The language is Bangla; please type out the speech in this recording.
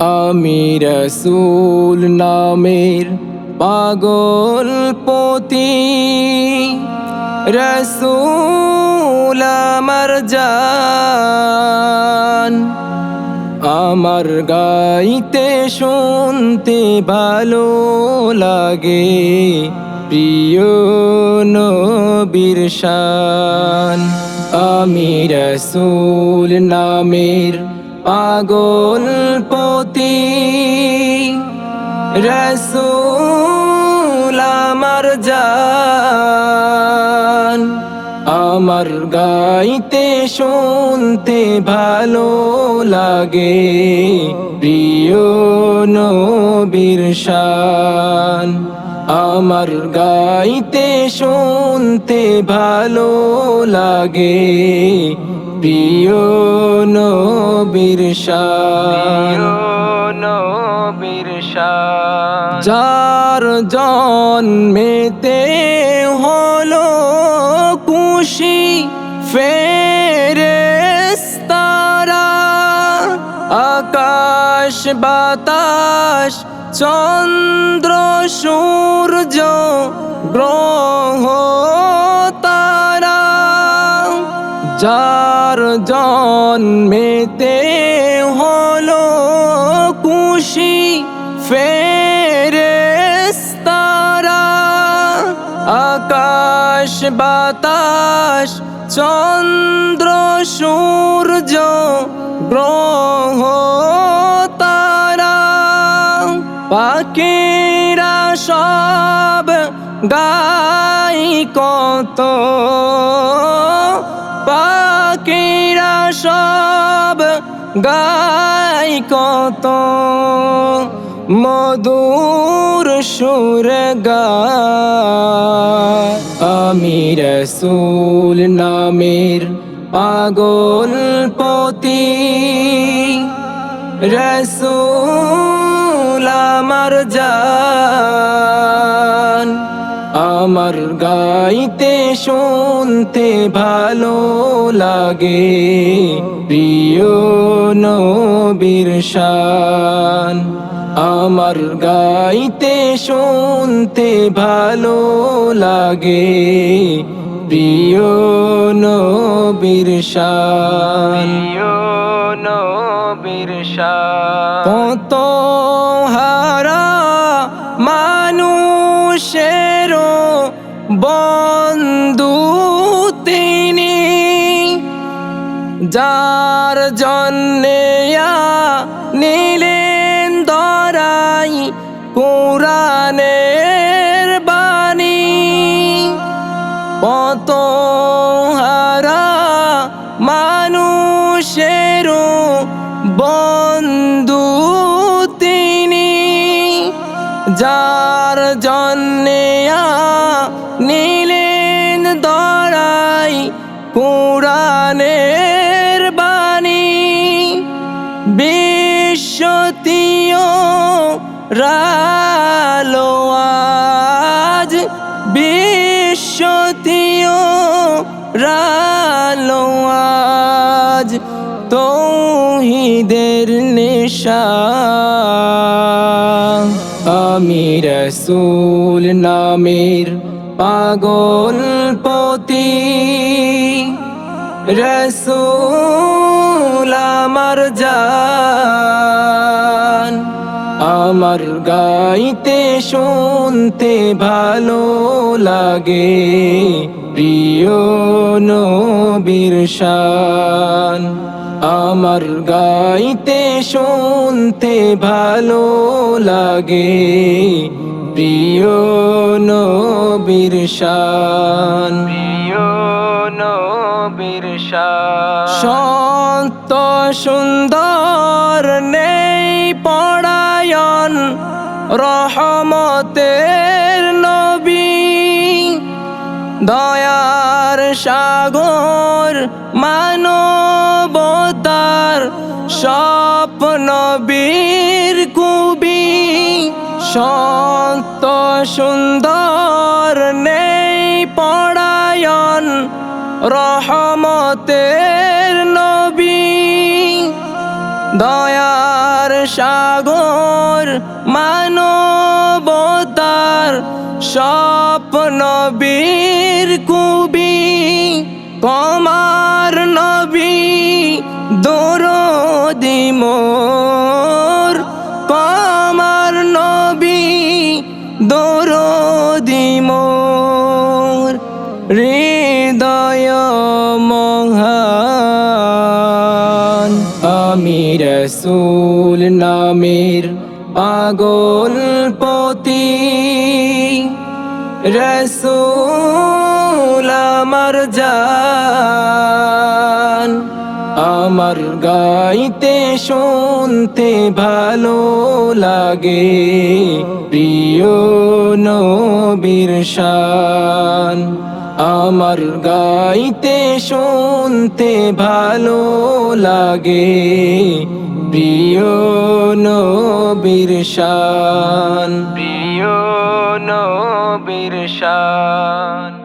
আমি রসুল নামের পাগল পতি। রসুল আমার জান। আমার গাইতে শুনতে ভালো লাগে। প্রিয় নবীর শান। আমি রসুল নামের পাগল পতি। রসুল আমার জান। আমার গাইতে শুনতে ভালো লাগে, প্রিয় নবীর শান। আমার গাইতে শুনতে ভালো লাগে, প্রিয় নবীর শান। নবীর যার জন্মেতে হলো খুশি ফেরেস্তারা আকাশ, বাতাস, চন্দ্র, সূর্য, গ্রহ, তারা। যার জন্মেতে হলো খুশি ফেরেস্তারা আকাশ বাতাস চন্দ্র সূর্য গ্রহ তারা পাখিরা সব গাই কত পাখিরা সব গাই কত মধুর সুর আমি রসুল নামের পাগল পতি। রসুল আমার জান আমার গাইতে শুনতে ভালো লাগে। প্রিয় নবীর শান আমার গাইতে শুনতে ভালো লাগে। প্রিয় নবীর শান নবীর শান। কত হারা মানুষেরও যার জন্যে নিলেন দরাই পুরাণের বাণী। কত হারা মানুষেরও বন্ধু তিনি। যার জন্যে নিলেন দরাই পুরাণের রালো আজ বিশ্বতীয় রালো আজ তৌহিদের নেশা। আমি রসুল নামের পাগল পতি। রসুল আমার জান আমার গাইতে শুনতে ভালো লাগে। প্রিয় নবীর শান আমার গাইতে শুনতে ভালো লাগে। প্রিয় নবীর শান প্রিয় নবীর শান। সন্ত সুন্দর নেই পড়ায়ন রহমতের নবী। দয়ার সাগর মানবতার স্বপ্ন বীর কুবি। সন্ত সুন্দর নেই পড়ায়ন রহমতের নবী। দয়ার সাগর মানবতার স্বপ্ন বীর কুবি কমার নবী দরদি মোর কমার নবী দরদি মোর। হৃদয় আমি রসুল, নামের পাগল পতি। রসুল আমার জান, আমার গাইতে শুনতে ভালো লাগে। প্রিয় নবীর শান। আমার গাইতে শুনতে ভালো লাগে। প্রিয় নবীর শান। প্রিয় নবীর শান।